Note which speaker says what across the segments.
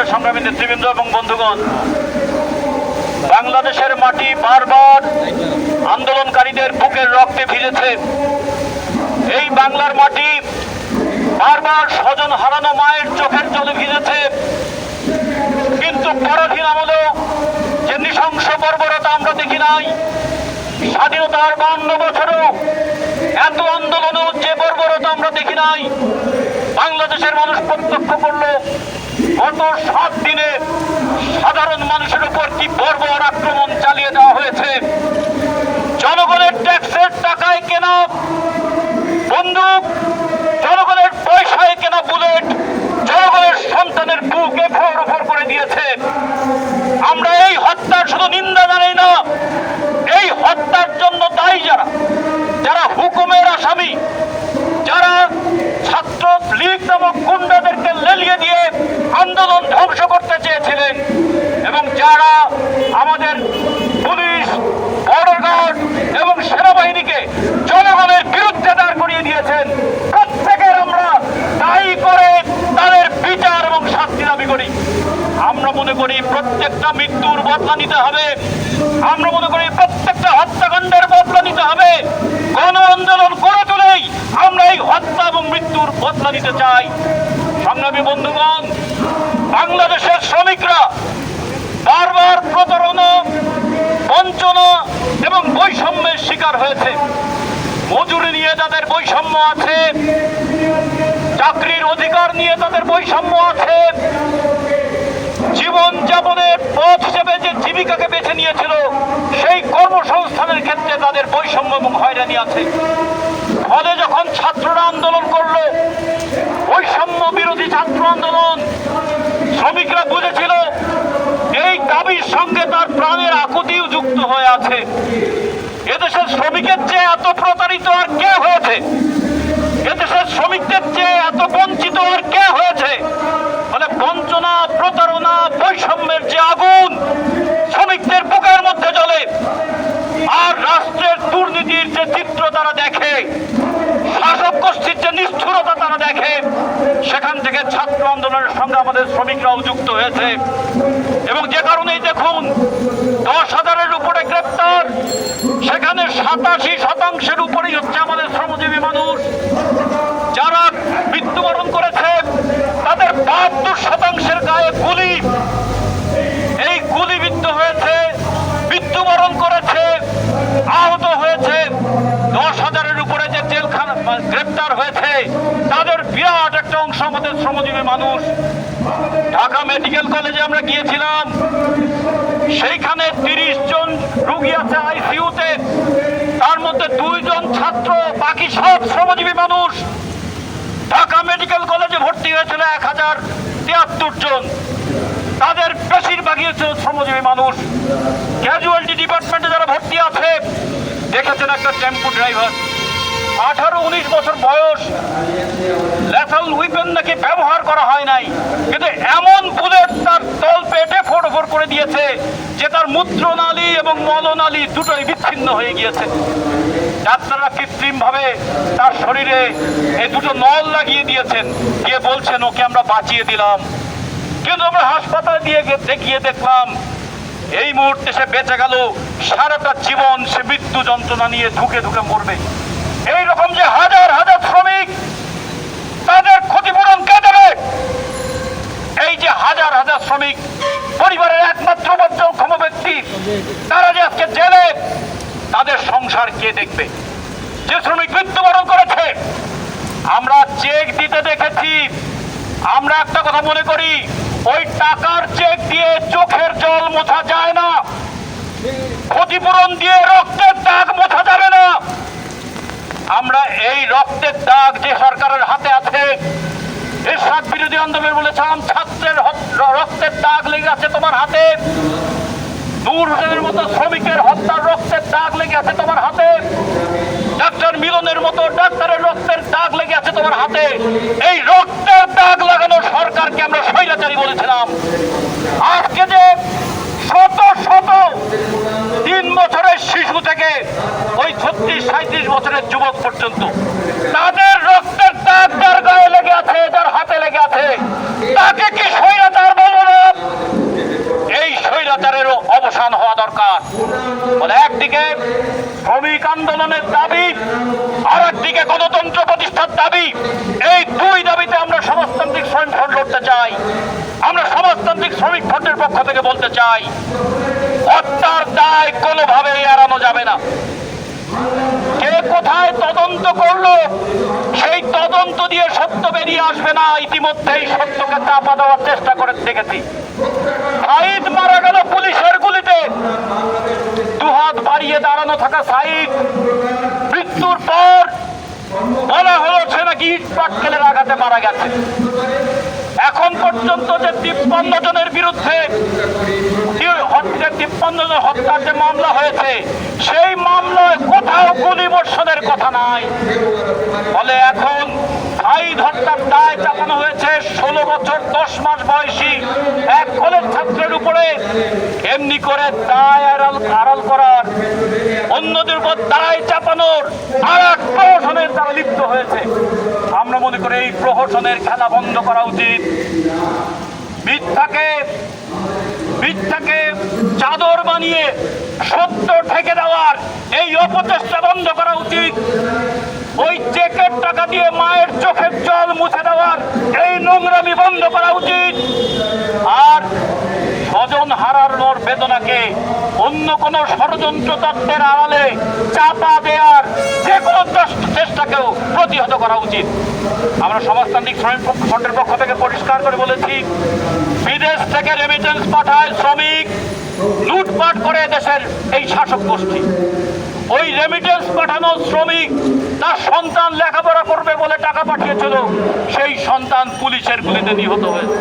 Speaker 1: বাংলাদেশের সংগ্রামী নেতৃবৃন্দ এবং বন্ধুগণ, বাংলাদেশের মাটি বারবার আন্দোলনকারীদের বুকের রক্তে ভিজেছে। এই বাংলার মাটি বারবার স্বজন হারানো মায়ের চোখের জলে ভিজেছে। কিন্তু পরাধীন আমলেও যে নৃশংস বর্বরতা আমরা দেখি নাই, স্বাধীনতার বান্ন বছরেও এত আন্দোলনেও যে বর্বরতা আমরা দেখি নাই, বাংলাদেশের মানুষ প্রত্যক্ষ করল গত সাত দিনে সাধারণ মানুষের উপর কি বর্বর আক্রমণ চালিয়ে দেওয়া হয়েছে? জনগণের ট্যাক্সের টাকায় কেনা বন্দুক, জনগণের পয়সায় কেনা বুলেট, জনগণের সন্তানের বুকে ভর ভর করে দিয়েছে। আমরা এই হত্যার শুধু নিন্দা জানাই না, এই হত্যার জন্য দায়ী যারা যারা হুকুমের আসামি, যারা ছাত্র লীগ নামক গুন্ডাদেরকে লেলিয়ে দিয়ে আন্দোলন ধ্বংস করতে চেয়েছিলেন এবং যারা আমাদের পুলিশ বর্ডার গার্ড এবং সেনাবাহিনীকে জনগণের বিরুদ্ধে দাঁড় করিয়ে দিয়েছেন, প্রত্যেকের আমরা দায়ী করে তাদের বিচার এবং শাস্তি দাবি করি। আমরা মনে করি প্রত্যেকটা মৃত্যুর বদলা নিতে হবে। আমরা মনে করি প্রত্যেকটা হত্যাকাণ্ডের বদলা নিতে হবে। গণ আন্দোলন করে তুলেই আমরা এই হত্যা এবং মৃত্যুর বদলা নিতে চাই। সংগ্রামী বন্ধুগণ, বাংলাদেশের শ্রমিকরা বারবার প্রতারণা, বঞ্চনা এবং বৈষম্যের শিকার হয়েছে। মজুরি নিয়ে তাদের বৈষম্য আছে, চাকরির অধিকার নিয়ে তাদের বৈষম্য আছে, জীবন যাপনের পথ হিসেবে যে জীবিকাকে বেছে নিয়েছিল, সেই কর্মসংস্থানের ক্ষেত্রে তাদের বৈষম্য এবং হয়রানি আছে। ফলে যখন ছাত্ররা আন্দোলন করল, বৈষম্য বিরোধী ছাত্র আন্দোলন, শ্রমিকরা বুঝেছিল, এই দাবির সঙ্গে তার প্রাণের আকুতিও যুক্ত হয়ে আছে। এদেশের শ্রমিকের চেয়ে এত প্রতারিত আর কে হয়েছে? এদেশের শ্রমিকদের চেয়ে এত বঞ্চিত আর কে হয়েছে? মানে বঞ্চনা, প্রতারণা, বৈষম্যের যে আগুন, শ্রমিকদের বুকের মধ্যে জ্বলে। আর রাষ্ট্রের দুর্নীতির যে চিত্র তারা দেখে, শাসক গোষ্ঠীর যে নিষ্ঠুরতা তারা দেখে, সেখান থেকে ছাত্র আন্দোলনের সঙ্গে আমাদের শ্রমিকরাও যুক্ত হয়েছে। এবং যে কারণেই দেখুন, দশ হাজারের উপরে গ্রেপ্তার, সেখানে সাতাশি শতাংশের উপরেই হচ্ছে আমাদের শ্রমজীবী মানুষ। যারা মৃত্যুবরণ করেছে, তাদের বাহাত্তর শতাংশের গায়ে গুলি এই গুলিবিদ্ধ হয়েছে মৃত্যুবরণ করেছে আহত হয়েছে দশ হাজারের উপরে যে জেলখানা গ্রেপ্তার হয়েছে তাদের বিরাট একটা অংশ আমাদের শ্রমজীবী মানুষ। ঢাকা মেডিকেল কলেজে আমরা গিয়েছিলাম। সেইখানে তিরিশ জন রুগী আছে আইসিইউতে। তার মধ্যে দুইজন ছাত্র, বাকি সব শ্রমজীবী মানুষ। ঢাকা মেডিকেল কলেজে ভর্তি হয়েছিল এক হাজার তিয়াত্তর জন। তাদের বেশিরভাগই হচ্ছে শ্রমজীবী মানুষ। ক্যাজুয়ালিটি ডিপার্টমেন্টে যারা ভর্তি আছে, দেখেছেন একটা টেম্পু ড্রাইভার। আঠারো, উনিশ বছর বয়স। নাকি ব্যবহার করা হয় নাই? কিন্তু এমন বুলেট তার তল পেটে ফোড় করে দিয়েছে যে তার মূত্রনালী এবং মলনালী দুটোই বিচ্ছিন্ন হয়ে গিয়েছে। ডাক্তাররা কৃত্রিম ভাবে তার শরীরে এই দুটো নল লাগিয়ে দিয়েছেন। দিয়ে বলছেন, ওকে আমরা বাঁচিয়ে দিলাম। কিন্তু আমরা হাসপাতালে দিয়ে দেখিয়ে দেখলাম, এই মুহূর্তে সে বেঁচে গেল, সারাটা জীবন সে মৃত্যু যন্ত্রণা নিয়ে ধুকে ধুকে মরবে। এই রকম যে হাজার হাজার শ্রমিক তাদের ক্ষতিপূরণ কে দেবে এই যে হাজার হাজার শ্রমিক, পরিবারের একমাত্র ক্ষম ব্যক্তি। তারা যে আজকে জেলে, তাদের সংসার কে দেখবে? যে শ্রমিক মৃত্যুবরণ করেছে, আমরা চেক দিতে দেখেছি। আমরা একটা কথা মনে করি, ওই টাকার চেক দিয়ে চোখের জল মোছা যায় না। ক্ষতিপূরণ দিয়ে রক্তের দাগ মোছা যাবে না আমরা এই রক্তের দাগ যে সরকারের হাতে আছে এরশাদ বিরোধী আন্দোলন বলেছিলাম ছাত্রের হত- রক্তের দাগ লেগে আছে তোমার হাতে নূর হোসেনের মতো শ্রমিকের হত্যার রক্তের দাগ লেগে আছে তোমার হাতে। ডাক্তার মিলনের মতো ডাক্তারের রক্তের দাগ লেগে আছে তোমার হাতে। এই রক্তের দাগ লাগানো সরকারকে আমরা স্বৈরাচারী বলেছিলাম। আজকে যে শত শত তিন বছরের শিশু থেকে ওই ছত্রিশ সাঁত্রিশ বছরের যুবক পর্যন্ত তাদের রক্তের দাগ যার গায়ে লেগে আছে যার হাতে লেগে আছে তাকে কি স্বৈরাচার বলব না শ্রমিক আন্দোলনের দাবি আর একদিকে গণতন্ত্র প্রতিষ্ঠার দাবি এই দুই দাবিতে আমরা সমাজতান্ত্রিক শ্রমিক ফ্রন্ট লড়তে চাই। আমরা সমাজতান্ত্রিক শ্রমিক ফ্রন্টের পক্ষ থেকে বলতে চাই, হত্যার দায় কোনোভাবেই এড়ানো যাবে না। কে কোথায় তদন্ত করল, সেই তদন্ত দিয়ে সত্য বেরিয়ে আসবে না। ইতিমধ্যেই সত্যকে চাপা দেওয়ার চেষ্টা করে দেখেছি। সাইদ মারা গেল পুলিশের গুলিতে। দুহাত বাড়িয়ে দাঁড়ানো থাকা সাইদ, মৃত্যুর পর বলা হলো সে নাকি? ইট পাটকেলের আঘাতে মারা গেছে। এখন পর্যন্ত যে তিপ্পান্ন জনের বিরুদ্ধে তিপ্পান্ন জন হত্যার যে মামলা হয়েছে, সেই মামলায় কোথাও গুলি বর্ষণের কথা নাই। ফলে এখন সাইদ হত্যার দায় চাপানো হয়েছে, ষোলো বছর, দশ মাস বয়সী এক কলেজ ছাত্রের উপরে। এমনি করে দায় আড়াল আড়াল করার অন্যদের উপর দায় চাপানোর আর এক প্রহসনের দ্বারা লিপ্ত হয়েছে। আমরা মনে করি এই প্রহসনের খেলা বন্ধ করা উচিত। মিথ্যাকে মিথ্যাকে চাদর বানিয়ে সত্য ঠেকে দেওয়ার এই অপচেষ্টা বন্ধ করা উচিত। ওই চেকের টাকা দিয়ে মায়ের চোখের জল মুছে দেওয়ার এই নোংরামি বন্ধ করা উচিত। আর স্বজন হারানোর বেদনাকে অন্য কোন ষড়যন্ত্র তত্ত্বের আড়ালে চাপা দেওয়ার যে কোনো চেষ্টাকেও প্রতিহত করা উচিত। আমরা সমাজতান্ত্রিক শ্রমিক ফ্রন্টের পক্ষ থেকে পরিষ্কার করে বলেছি, বিদেশ থেকে রেমিটেন্স পাঠায় শ্রমিক, লুটপাট করে দেশের এই শাসক গোষ্ঠী। ওই রেমিটেন্স পাঠানো শ্রমিক তার সন্তান লেখাপড়া করবে বলে টাকা পাঠিয়েছিল, সেই সন্তান পুলিশের গুলিতে নিহত হয়েছে।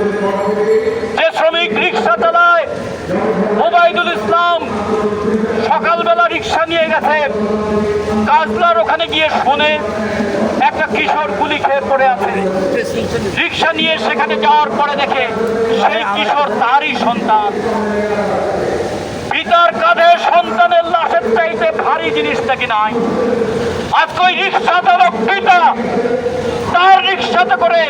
Speaker 1: যে শ্রমিক রিক্সা চালায়, ওবায়দুল ইসলাম সকালবেলা রিক্সা নিয়ে গেছে। কাজলার ওখানে গিয়ে শুনে একটা কিশোর গুলি খেয়ে পড়ে আছে। রিক্সা নিয়ে সেখানে যাওয়ার পরে দেখে সেই কিশোর তারই সন্তান। পিতার কাঁধে সন্তানের লাশের চাইতে ভারী জিনিসটা কি নাই? আজকে ওই রিক্সা চালক পিতা তার রিক্সাতে করে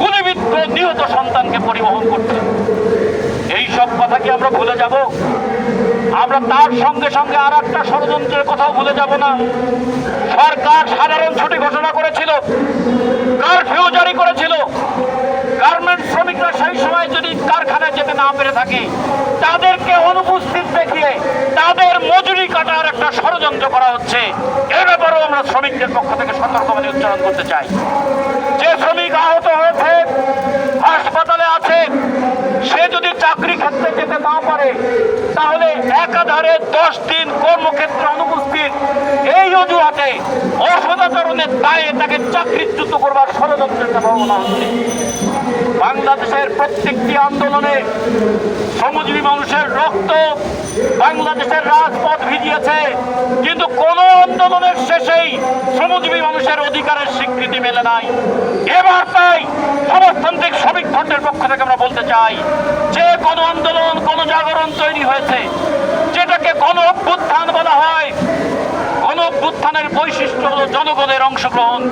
Speaker 1: গুলিবিদ্ধ নিহত সন্তানকে পরিবহন করছে। এই সব কথা কি আমরা ভুলে যাব? আমরা তার সঙ্গে সঙ্গে আর একটা ষড়যন্ত্রের কথাও ভুলে যাব না। সরকার সাধারণ ছুটি ঘোষণা করেছিল, কারফিউ জারি করেছিল। গার্মেন্ট শ্রমিকরা সেই সময় যদি কারখানায় যেতে না পেরে থাকে তাদেরকে মজুরি কাটার একটা ষড়যন্ত্র করা হচ্ছে। এ ব্যাপারেও আমরা শ্রমিকদের পক্ষ থেকে সতর্কবাণী উচ্চারণ করতে চাই। যে শ্রমিক আহত হয়েছে, হাসপাতালে আছে, সে যদি চাকরি ক্ষেত্রে যেতে না পারে, তাহলে একাধারে দশ দিন কর্মক্ষেত্রে অনুপস্থিত অসদাচরণের দায়ে তাকে চাকরিচ্যুত করবার ষড়যন্ত্রের সম্ভাবনা হচ্ছে বাংলাদেশের প্রত্যেকটি আন্দোলনে শ্রমজীবী মানুষের রক্ত বাংলাদেশের রাজপথ ভিজিয়েছে, কিন্তু কোন আন্দোলনের শেষেই শ্রমজীবী মানুষের অধিকারের স্বীকৃতি মেলে নাই। এবার তাই সমাজতান্ত্রিক শ্রমিক ফ্রন্টের পক্ষ থেকে আমরা বলতে চাই, যে কোন আন্দোলন, কোন জাগরণ তৈরি হয়েছে, যেটাকে কোন অভ্যুত্থান বলা হয় গণ অভ্যুত্থানের বৈশিষ্ট্য হলো জনগণের অংশগ্রহণ।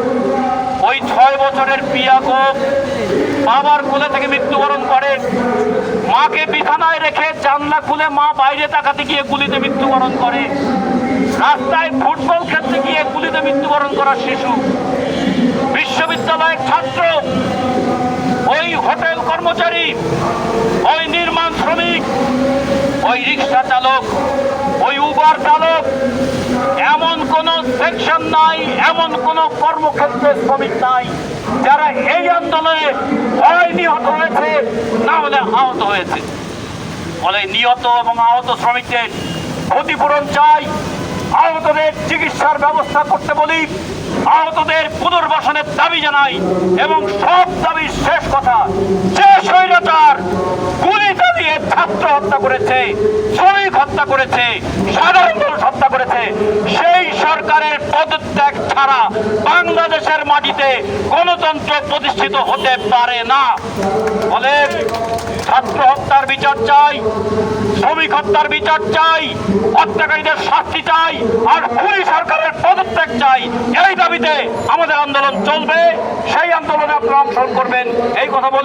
Speaker 1: ওই ছয় বছরের পিয়াকো বাবার কোলে থেকে মৃত্যুবরণ করে, মাকে বিছানায় রেখে জানলা খুলে মা বাইরে তাকাতে গিয়ে গুলিতে মৃত্যুবরণ করে। রাস্তায় ফুটবল খেলতে গিয়ে গুলিতে মৃত্যুবরণ করা শিশু। বিশ্ববিদ্যালয়ের ছাত্র, ওই হোটেল কর্মচারী, ওই নির্মাণ শ্রমিক, ওই রিক্সা চালক, ওই উবার চালক, এমন সেকশন নাই, এমন কোন কর্মক্ষেত্রে শ্রমিক নাই। যারা এই আন্দোলনে হয় নিহত হয়েছে, না হলে আহত হয়েছে। ফলে নিহত এবং আহত শ্রমিকদের ক্ষতিপূরণ চাই। আহতদের চিকিৎসার ব্যবস্থা করতে বলি, আহতদের পুনর্বাসনের দাবি জানাই এবং সব দাবির শেষ কথা, যে স্বৈরাচার গুলি চালিয়ে ছাত্র হত্যা করেছে, শ্রমিক হত্যা করেছে, সাধারণ মানুষ হত্যা করেছে, সেই সরকারের পদত্যাগ ছাড়া বাংলাদেশের মাটিতে গণতন্ত্র প্রতিষ্ঠিত হতে পারে না। ফলে ছাত্র হত্যার বিচার চাই, শ্রমিক হত্যার বিচার চাই, হত্যাকারীদের শাস্তি চাই, আর খুনি সরকারের পদত্যাগ চাই। এই দাবিতে আমাদের আন্দোলন চলবে। সেই আন্দোলনে আপনারা অংশগ্রহণ করবেন। এই কথা বলে